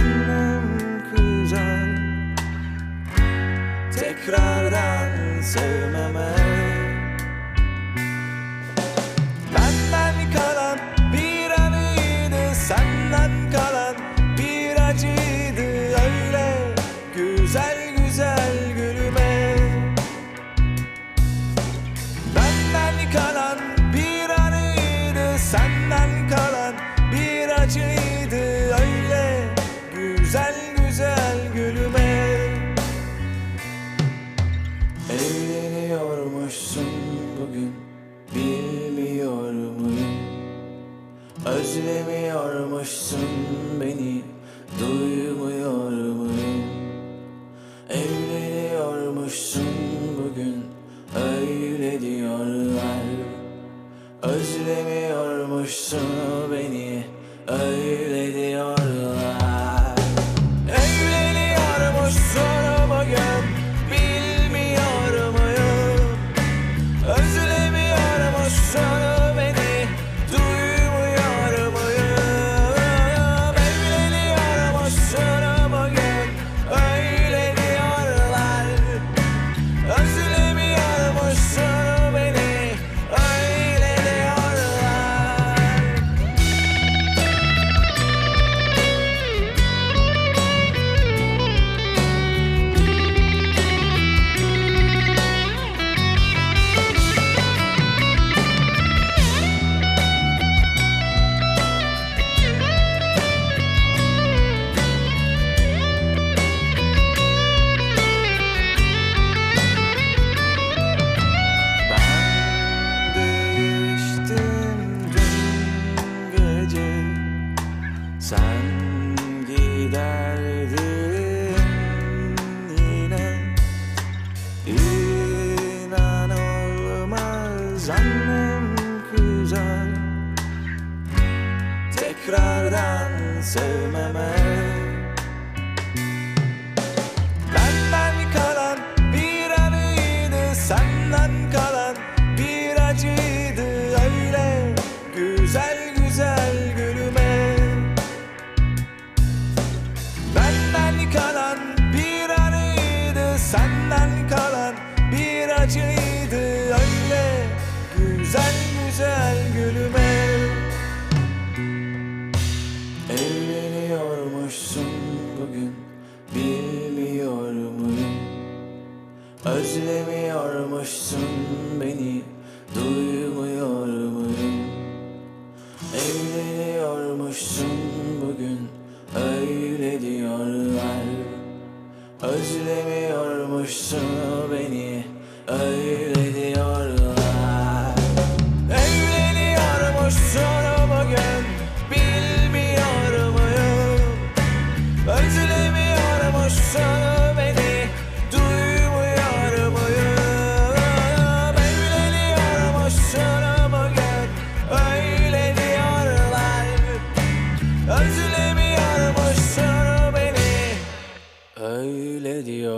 annem kızar. Tekrardan sevmeme Özlemiyormuşsun beni öyle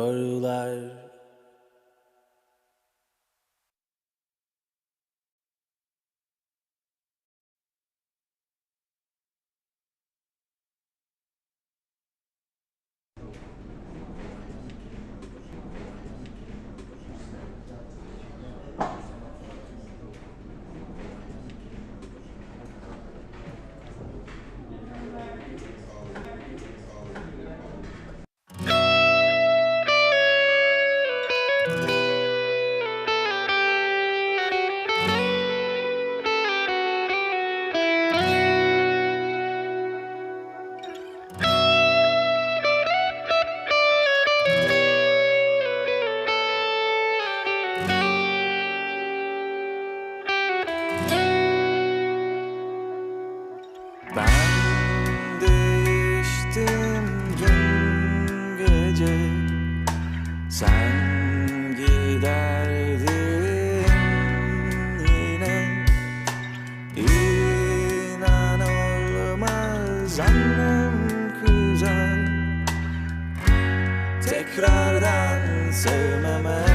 Darular Ben değiştim dün gece. Sen giderdin yine. İnan annem kızar Tekrardan sevmeme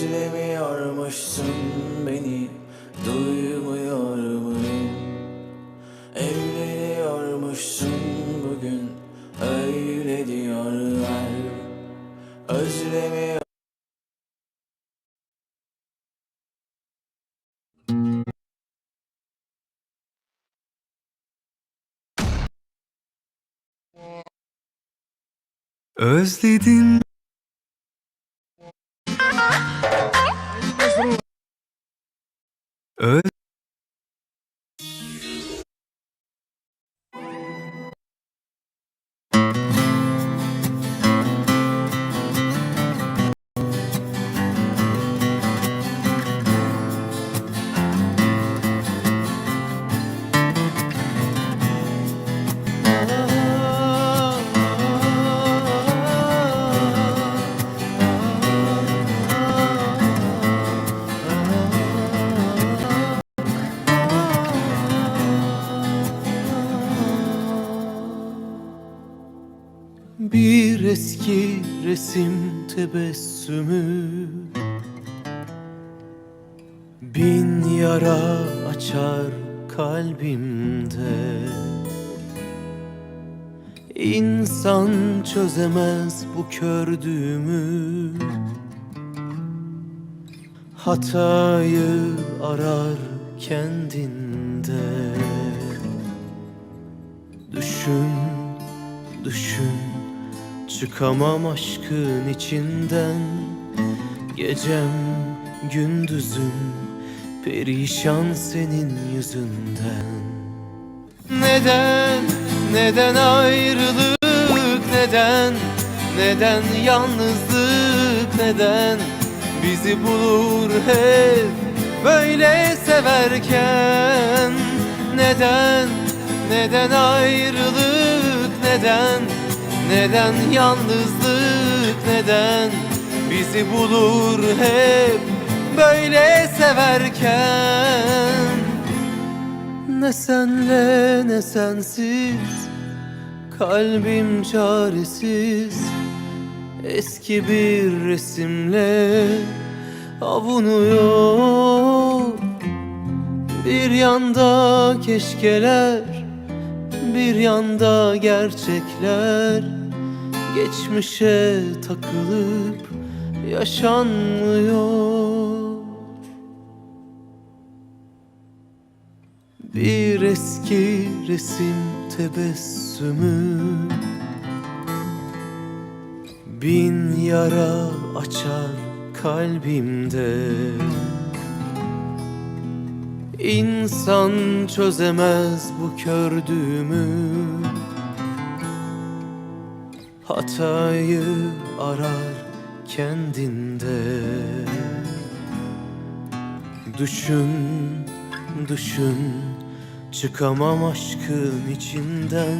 Duymuyormuşsun beni Duymuyor muyum Evleniyormuşsun bugün Öyle diyorlar. Özlemiyor Özledin earth resim tebessümü. Bin yara açar kalbimde. İnsan çözemez bu kördüğümü Hatayı arar kendinde. Düşün, düşün Çıkamam aşkın içinden. Gecem, gündüzüm Perişan senin yüzünden. Neden, neden ayrılık Neden, neden yalnızlık Neden? Bizi bulur hep Böyle severken. Neden, neden ayrılık Neden, neden yalnızlık Neden bizi bulur hep Böyle severken? Ne senle ne sensiz Kalbim çaresiz. Eski bir resimle Avunuyor. Bir yanda keşkeler Bir yanda gerçekler Geçmişe takılıp yaşanmıyor. Bir eski resim tebessümü Bin yara açar kalbimde. İnsan çözemez bu kördüğümü Hatayı arar kendinde. Düşün, düşün Çıkamam aşkın içinden.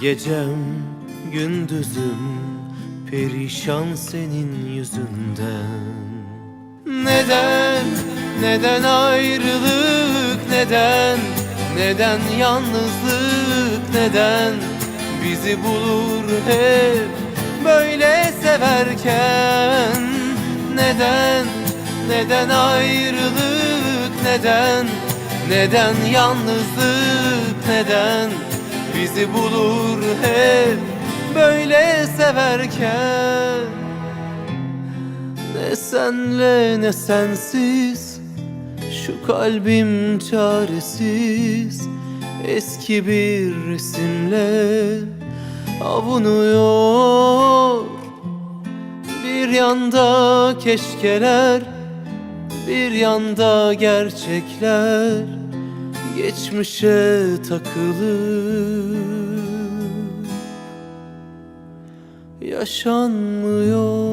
Gecem, gündüzüm Perişan senin yüzünden. Neden, neden ayrılık Neden, neden yalnızlık Neden bizi bulur hep Böyle severken. Neden, neden ayrılık Neden, neden yalnızlık Neden bizi bulur hep Böyle severken? Ne senle ne sensiz Şu kalbim çaresiz Eski bir resimle Avunuyor. Bir yanda keşkeler Bir yanda gerçekler Geçmişe takılı Yaşanmıyor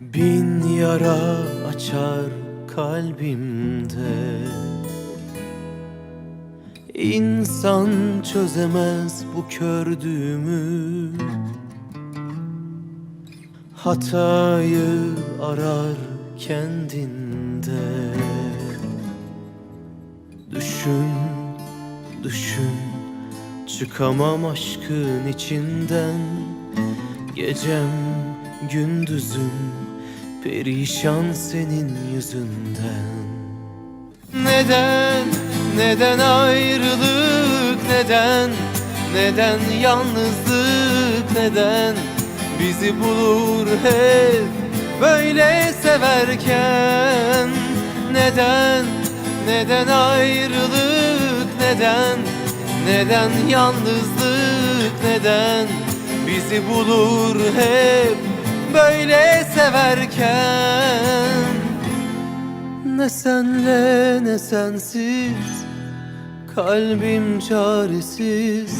Bin yara açar kalbimde. İnsan çözemez bu kördüğümü Hatayı arar kendinde. Düşün, düşün Çıkamam aşkın içinden. Gecem, gündüzüm Perişan senin yüzünden. Neden, neden ayrılık Neden, neden yalnızlık Neden? Bizi bulur hep Böyle severken. Neden, neden ayrılık Neden, neden yalnızlık Neden? Bizi bulur hep Böyle severken ne senle ne sensiz Kalbim çaresiz.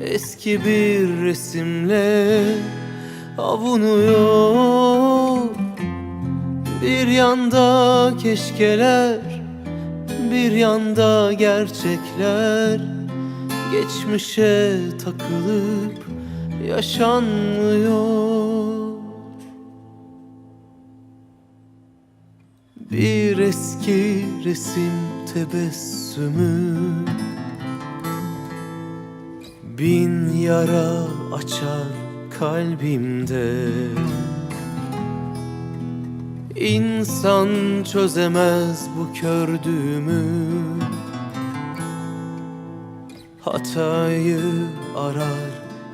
Eski bir resimle Avunuyor. Bir yanda keşkeler Bir yanda gerçekler. Geçmişe takılıp yaşanmıyor Bir eski resim tebessümü. Bin yara açar kalbimde. İnsan çözemez bu kördüğümü Hatayı arar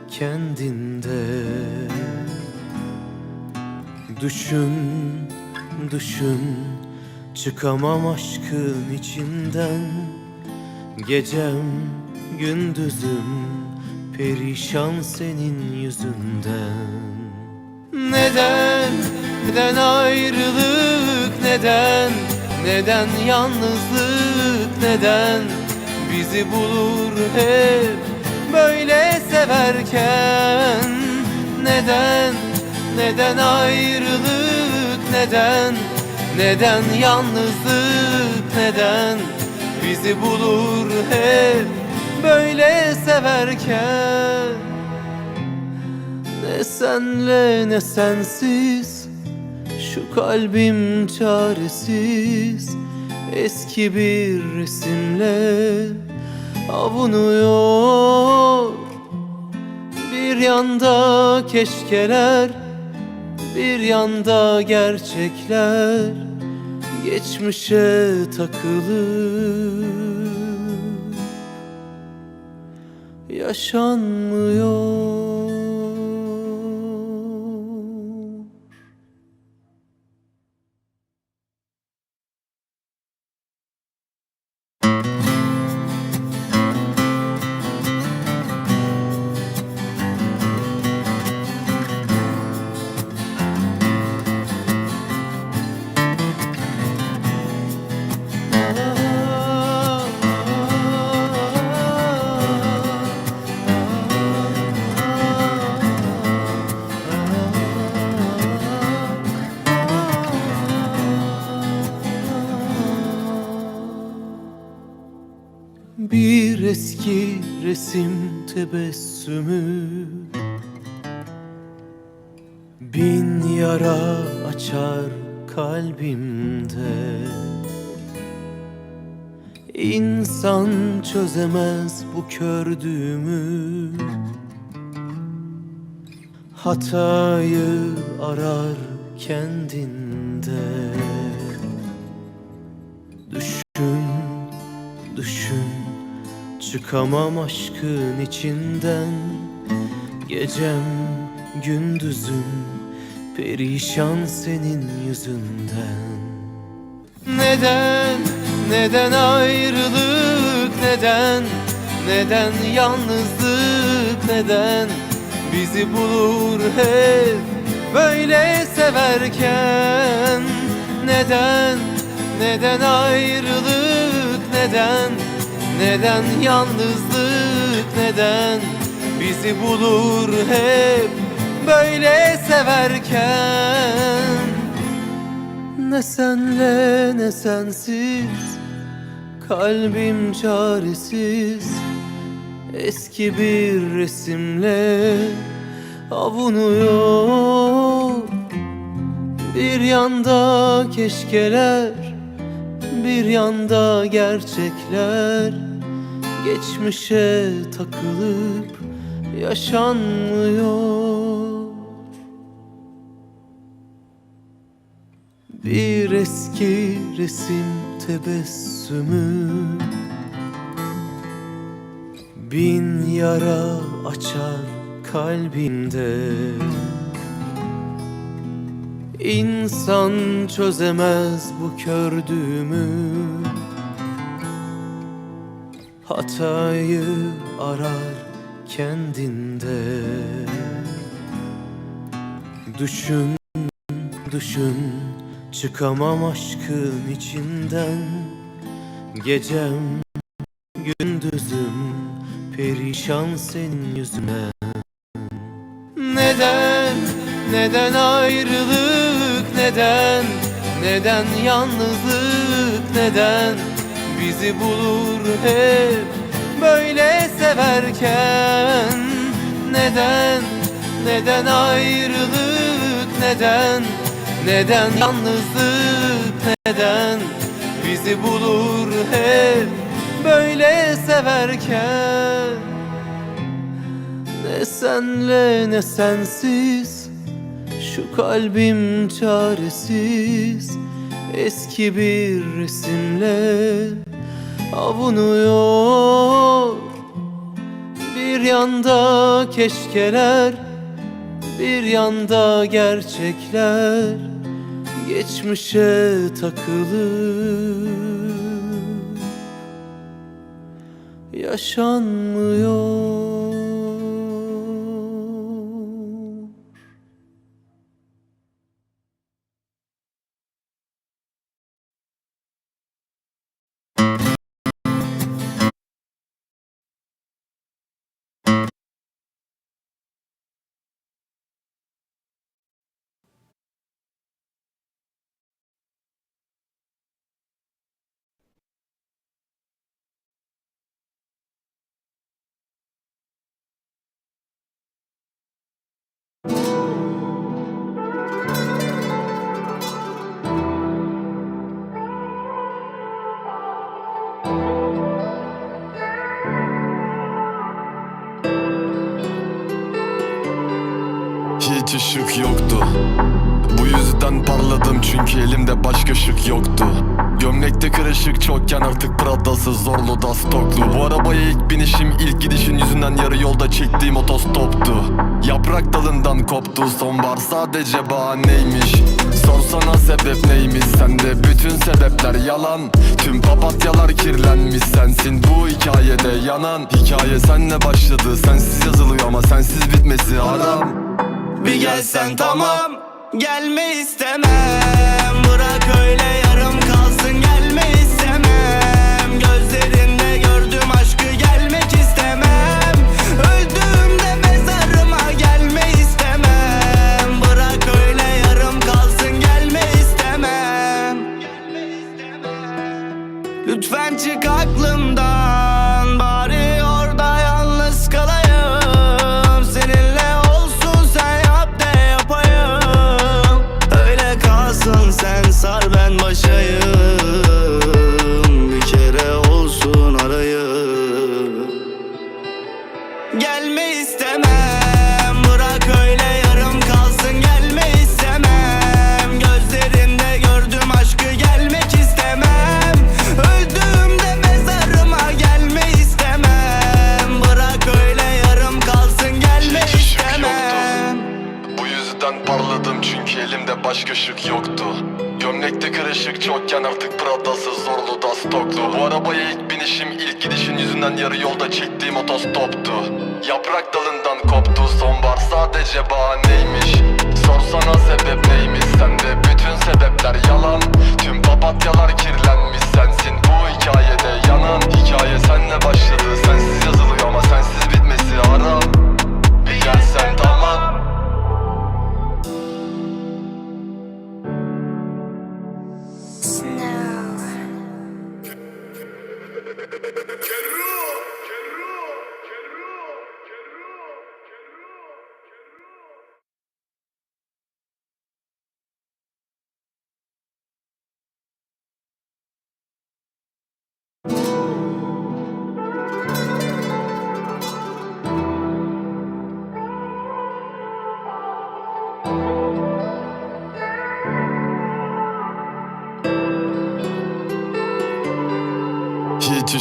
kendinde. Düşün, düşün Çıkamam aşkın içinden. Gecem, gündüzüm Perişan senin yüzünden. Neden, neden ayrılık Neden, neden yalnızlık Neden? Bizi bulur hep Böyle severken. Neden, neden ayrılık Neden, neden yalnızlık Neden bizi bulur hep Böyle severken? Ne senle ne sensiz Şu kalbim çaresiz. Eski bir resimle Avunuyor. Bir yanda keşkeler Bir yanda gerçekler Geçmişe takılı Yaşanmıyor resim tebessümü. Bin yara açar kalbimde. İnsan çözemez bu kördüğümü Hatayı arar kendinde Çıkamam aşkın içinden. Gecem, gündüzüm Perişan senin yüzünden. Neden, neden ayrılık Neden, neden yalnızlık Neden? Bizi bulur hep Böyle severken. Neden, neden ayrılık Neden, neden yalnızlık Neden bizi bulur hep böyle severken? Ne senle ne sensiz kalbim çaresiz. Eski bir resimle avunuyor. Bir yanda keşkeler bir yanda gerçekler Geçmişe takılıp yaşanmıyor. Bir eski resim tebessümü Bin yara açar kalbimde İnsan çözemez bu kördüğümü Hatayı arar kendinde. Düşün, düşün Çıkamam aşkın içinden. Gecem, gündüzüm Perişan senin yüzüne. Neden, neden ayrılık Neden, neden yalnızlık Neden bizi bulur hep Böyle severken. Neden, neden ayrılık Neden, neden yalnızlık Neden bizi bulur hep Böyle severken? Ne senle ne sensiz Şu kalbim çaresiz Eski bir resimle Avunuyor. Bir yanda keşkeler Bir yanda gerçekler. Geçmişe takılı yaşanmıyor. Hiç ışık yoktu. Bu yüzden parladım çünkü elimde başka ışık yoktu. Gömlekte kırışık çokken artık Prada'sı zorlu da stoklu. Bu arabaya ilk binişim ilk gidişin yüzünden yarı yolda çektiğim otostoptu. Yaprak dalından koptu sonbahar sadece bahaneymiş. Sorsana sebep neymiş sende bütün sebepler yalan. Tüm papatyalar kirlenmiş sensin bu hikayede yanan. Hikaye senle başladı sensiz yazılıyor ama sensiz bitmesi haram Bir gelsen tamam Gelme istemem. Bırak öyle yarım kalsın Gelme istemem. Gözlerinde gördüm aşkı Gelmek istemem. Öldüğümde mezarıma Gelme istemem. Bırak öyle yarım kalsın Gelme istemem. Lütfen çık aklımdan elimde başka ışık yoktu. Gömlekte kırışık çokken artık Prada'sı zorlu da stoklu Bu arabaya ilk binişim ilk gidişin yüzünden yarı yolda çektiğim otostoptu. Yaprak dalından koptu sonbahar sadece bahaneymiş. Sorsana sebep neymiş sende? Bütün sebepler yalan. Tüm papatyalar kirlenmiş sensin bu hikayede yanan. Hikaye senle başladı sensiz yazılıyor ama sensiz bitmedi Hiç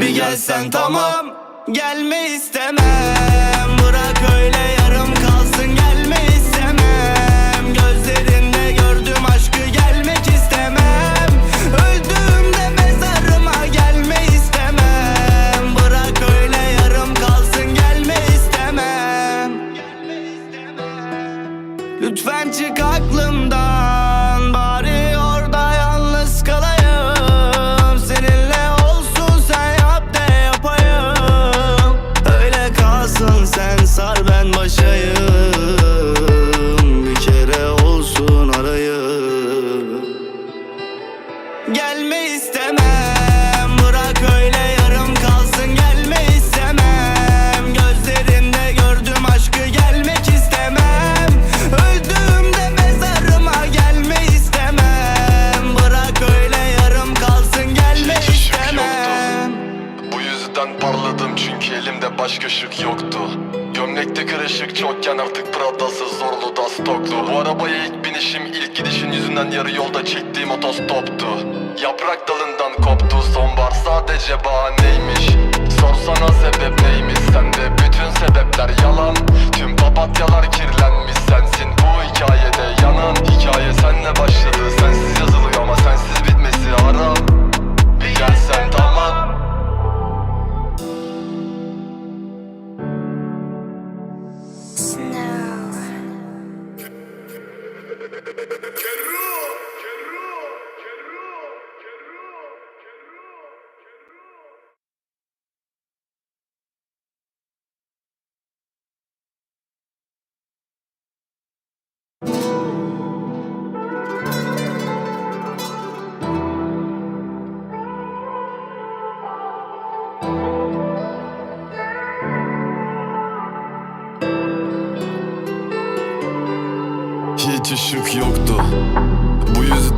Bir gelsen tamam Gelme istemem. Bırak öyle yarım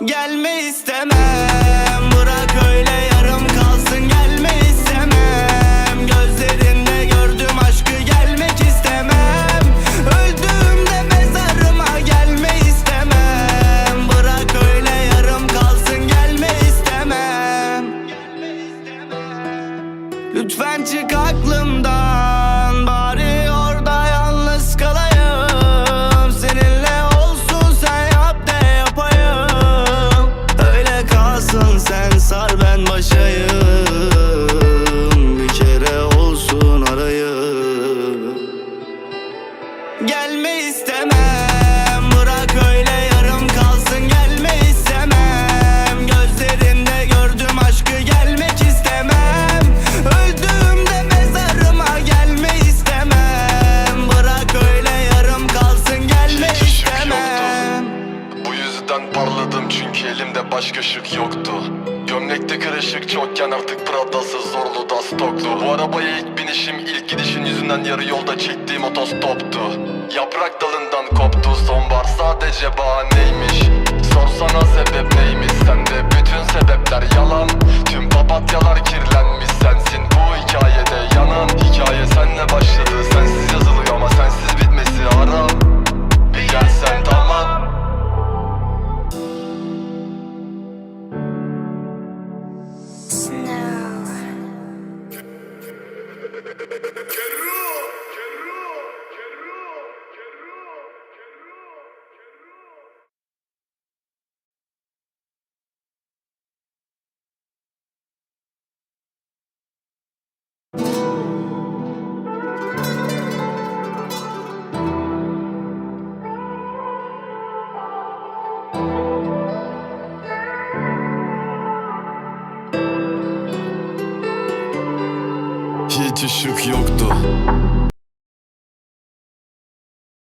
Gelme istemem. Bırak öyle yarım kalsın. Gelme yalan. Tüm papatyalar kirlenmiş